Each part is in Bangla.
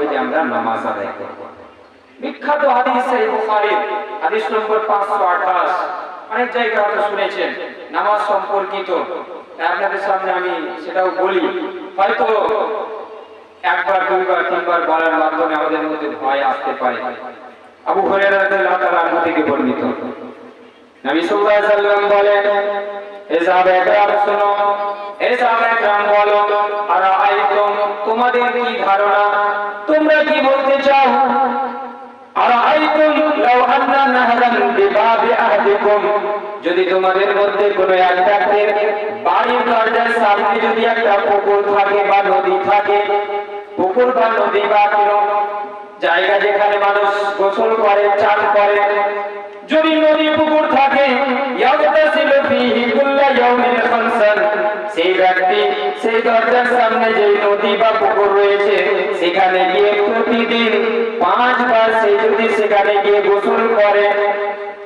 হবে যে আমরা নামাজ আদায় করব। বিখ্যাত হাদিস এই বুখারী হাদিস নম্বর 528 অনেক জায়গায় হয়তো শুনেছেন, নামাজ সম্পর্কিত। আপনাদের সামনে আমি সেটাও বলি। হয়তো একবার, দুইবার, তিনবার বলার মাধ্যমে আমাদের মধ্যে ভয় আসতে পারে। আবু হুরায়রা রাদিয়াল্লাহু তাআলা থেকে বর্ণিত। নবী সাল্লাল্লাহু আলাইহি সাল্লাম বলেন, এ সাহাবা একরাম শুনো, এ সাহাবা একরাম বলো, আর আইতুম, তোমাদের কি ধারণা তোমরা কি বলতে চাও আর আইতুম লাউ আন্না নাহরান বিবাবি যদি তোমাদের মধ্যে কোনো এক ব্যক্তির বাড়ির দরজার সামনে যদি একটা পুকুর থাকে বা নদী থাকে, পুকুর বা নদী বা কোনো জায়গা যেখানে মানুষ গোসল করে, চান করে, যদি নদী পুকুর থাকে সেই ব্যক্তি সেই দরজার সামনে যে নদী বা পুকুর রয়েছে, সেখানে গিয়ে প্রতিদিন পাঁচবার সে যদি সেখানে গিয়ে গোসল করে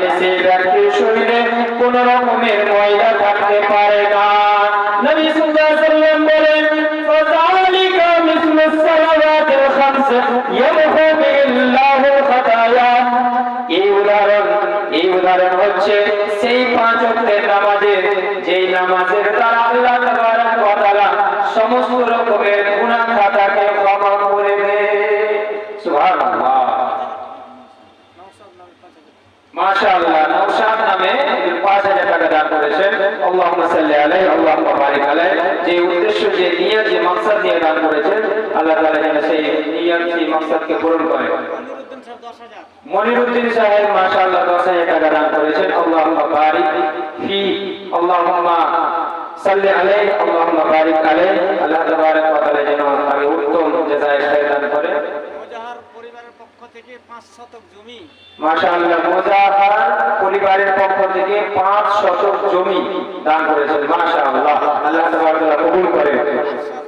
তাহলে সেই ব্যক্তির শরীরে কোন রকমের ময়লা থাকতে পারে না। সেই পাঁচ নামাজের, যেই নামাজের দ্বারা আল্লাহ তাবারক ওয়া তাআলা সমস্ত রকমের গুনাহ খাতাকে ক্ষমা করে দেয় সুবহানাল্লাহ মাশাআল্লাহ নওশাদ নামে 5000 টাকা দান করেছেন আল্লাহুম্মা সাল্লি আলাইহি, আল্লাহুম্মা বারিক আলাইহি। যে উদ্দেশ্য, যে নিয়ত, যে মাকসাদ নিয়ে দান করেছেন, আল্লাহ তাআলা যেন সেই নিয়ত, সেই মাকসাদকে পূরণ করে। মনিরুদ্দিন সাহেব মাশাআল্লাহ 10000 টাকা দান করেছেন। আল্লাহুম্মা বারিক ফি, আল্লাহুম্মা সাল্লি আলাইহি, আল্লাহুম্মা বারিক আলাইহি। আল্লাহ তাবারক ওয়া তাআলা যেন তাকে উত্তম জাযায়ে দান করে। থেকে পাঁচ শতক জমি। মাশাআল্লাহ মোজাহার পরিবারের পক্ষ থেকে পাঁচ শতক জমি দান করেছেন, মাশাআল্লাহ। আল্লাহ তাআলা কবুল করে।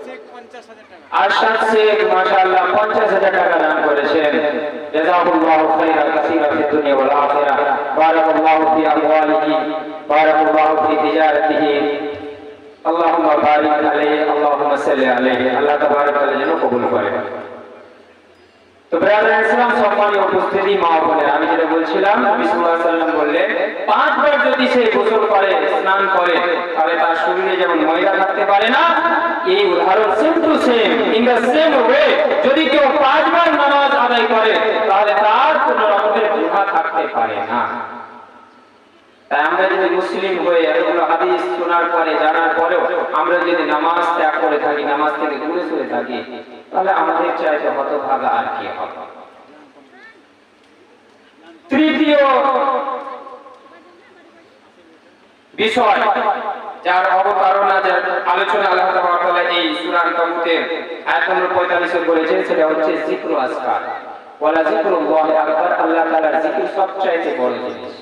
শেখ পঞ্চাশ হাজার টাকা আরশাদ শেখ মাশাআল্লাহ 50000 টাকা দান করেছেন। জাযাকুল্লাহু খাইরান কাসীরা ফিদ দুনিয়া ওয়াল আখিরাহ। বারাকাল্লাহু ফি আমওয়ালিহি, বারাকাল্লাহু ফি তিজারাতিহি। আল্লাহুম্মা বারিক আলাইহি, আল্লাহুম্মা সাল্লি আলাইহি। আল্লাহ তাবারক ওয়া কবুল করে। তার কোনো যদি মুসলিম হয়ে এতগুলো হাদিস শোনার পরে, জানার পরেও আমরা যদি নামাজ ত্যাগ করে থাকি, নামাজ থেকে দূরে সরে থাকি তাহলে আমাদের চাইতে হতভাগা আর কি হবে? তৃতীয় বিষয়, যার অবতারণা যার আলোচনা এই সূরা আনকাবুতের আয়াত নম্বর 45 বলেছেন, সেটা হচ্ছে আসকার আল্লাহ বড় জিনিস।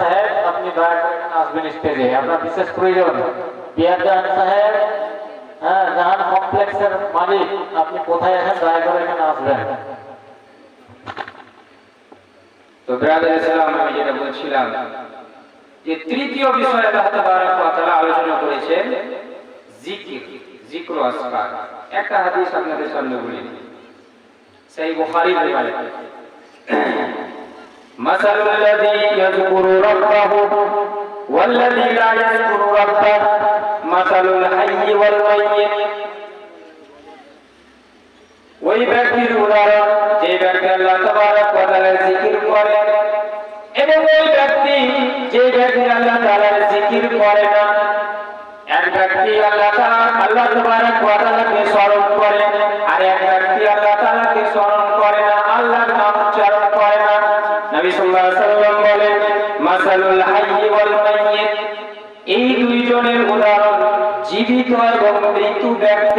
সাহেব আপনি দয়া করে এখানে আসবেন স্টেজে আপনার বিশেষ প্রয়োজন। জাহান সাহেব হ্যাঁ জাহান কমপ্লেক্সের মালিক, আপনি কোথায় আছেন? দয়া করে এখানে আসবেন। তো ব্রাদার আমি যেটা বলছিলাম যে তৃতীয় বিষয় আলোচনা করেছেন একটা হাদিস আপনাদের সামনে বলি। সেই রিওয়ায়াত। مثل الذي يذكر ربه والذي لا يذكر ربه مثل الحي والميت ওই ব্যক্তির উদাহরণ যে ব্যক্তি আল্লাহ তাবারক ওয়া তাআলার জিকির করে এবং ওই ব্যক্তি যে ব্যক্তি আল্লাহ তাআলার জিকির করে না এক ব্যক্তি আল্লাহ তাআলা আল্লাহ তাবারক ওয়া তাআলাকে স্মরণ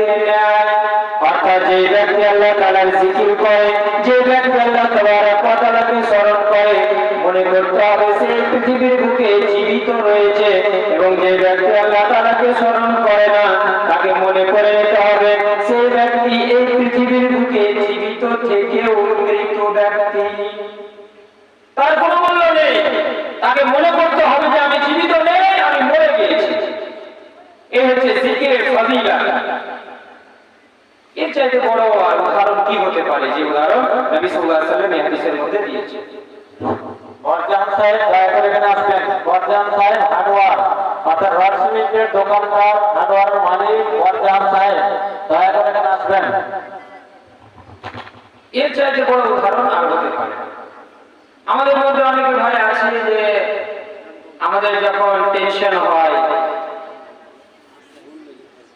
নেয় অর্থাৎ যে ব্যক্তি আল্লাহ তাআলার জিকির করে, যে ব্যক্তি আল্লাহ তাবারক ওয়া স্মরণ করে, মনে করতে হবে সে পৃথিবীর বুকে জীবিত রয়েছে এবং যে ব্যক্তি আল্লাহ তাআলাকে স্মরণ করে না, তাকে মনে করে নিতে হবে সেই ব্যক্তি এই পৃথিবীর বুকে জীবিত থেকেও মৃত ব্যক্তি। তার কোনো মূল্য নেই। তাকে মনে করতে হবে যে আমি জীবিত নেই আমি মরে গিয়েছি এই হচ্ছে জিকিরের ফজিলা এর চাইতে বড় উদাহরণ কি হতে পারে? যে উদাহরণ নবী সাল্লাল্লাহু আলাইহি ওয়াসাল্লাম এই হাদিসের মধ্যে দিয়েছে। বরজাহান সাহেব দয়া করে এখানে আসবেন। বরজাহান সাহেব হার্ডওয়ার অর্থাৎ রড সিমেন্টের দোকানদার হার্ডওয়ার মালিক বরজাহান সাহেব দয়া করে এখানে আসবেন। এর চাইতে বড় উদাহরণ আর হতে পারে আমাদের মধ্যে অনেকে ভাই আছে যে আমাদের যখন টেনশন হয়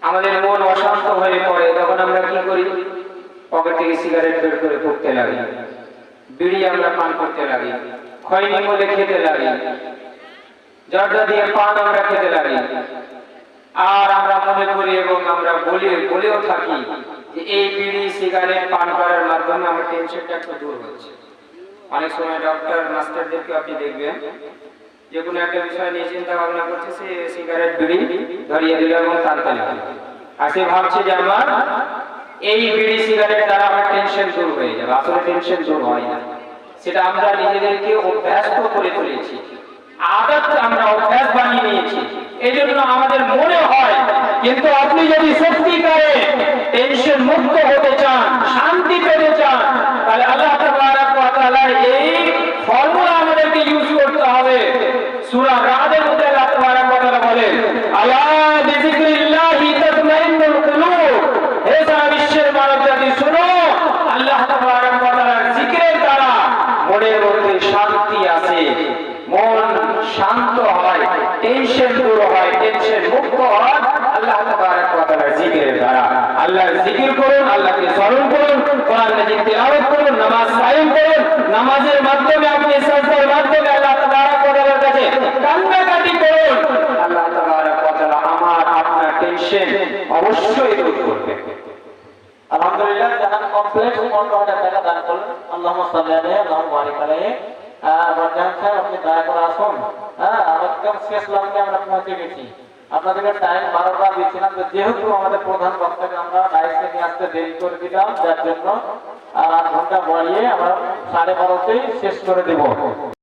আমাদের মন অশান্ত হয়ে পড়ে তখন আমরা কি করি পকেট থেকে সিগারেট বের করে ফুটতে লাগি। বিড়ি আমরা পান করতে লাগি। খৈনি বলে খেতে লাগি। জর্দা দিয়ে পান আমরা খেতে লাগি। আর আমরা মনে করি এবং আমরা বলি, বলেও থাকি যে এই বিড়ি, সিগারেট পান করার মাধ্যমে আমার টেনশনটা একটু দূর হচ্ছে। অনেক সময় ডক্টর মাস্টারদেরকে আপনি দেখবেন যে কোনো একটা বিষয় নিয়ে চিন্তা ভাবনা করছে সে সিগারেট, বিড়ি ধরিয়ে দিল এবং লাগল আর সে ভাবছে যে আমার এই বিড়ি সিগারেট দ্বারা আমার টেনশন দূর হয়ে যাবে। আসলে টেনশন দূর হয় না। সেটা আমরা নিজেদেরকে অভ্যস্ত করে তুলেছি। আদত আমরা অভ্যাস বানিয়ে নিয়েছি। এই জন্য আমাদের মনে হয়, কিন্তু আপনি যদি সত্যিকারে টেনশন মুক্ত হতে চান, শান্তি পেতে চান, তাহলে আল্লাহ তাবারাক ওয়া তাআলার এই ফর্মুলা আমাদেরকে ইউজ করতে হবে সূরা রাদের মধ্যে আল্লাহ তাবারাক ওয়া তাআলা বলেন আলা বিযিকরিল্লাহি তাতমাইন্নুল কুলুব হে সারা বিশ্বের মানব জাতি শুনো আল্লাহ তাবারাক ওয়া তাআলার জিকিরের দ্বারা মনের মধ্যে আসে মন শান্ত হয় টেনশন দূর হয় টেনশন মুক্ত হয়। আল্লাহ তাবারাক ওয়া তাআলার জিকিরের দ্বারা। আল্লাহর জিকির করুন, আল্লাহকে স্মরণ করুন কোরআন মাজিদ তেলাওয়াত করুন, নামাজ কায়েম করুন। নামাজের মাধ্যমে আপনি সাজদার মাধ্যমে আল্লাহ তাবারাক ওয়া তাআলার কাছে কান্নাকাটি করুন। আল্লাহ তাবারাক ওয়া তাআলা আমার আপনার টেনশন অবশ্যই দূর করবে। আলহামদুলিল্লাহ, জাহান কমপ্লেক্স পনেরো হাজার টাকা দান করলেন। আল্লাহ সাল্লাহ আল্লাহ বারিক আলাইহি। সাহেব, আপনি করে আসুন। হ্যাঁ একদম শেষ আমরা পৌঁছে গেছি। আপনাদেরকে দিয়েছিলাম যেহেতু আমাদের প্রধান আমরা নিয়ে আসতে দেরি করে জন্য আর আধ ঘণ্টা বাড়িয়ে আমরা সাড়ে বারোতেই শেষ করে দেব।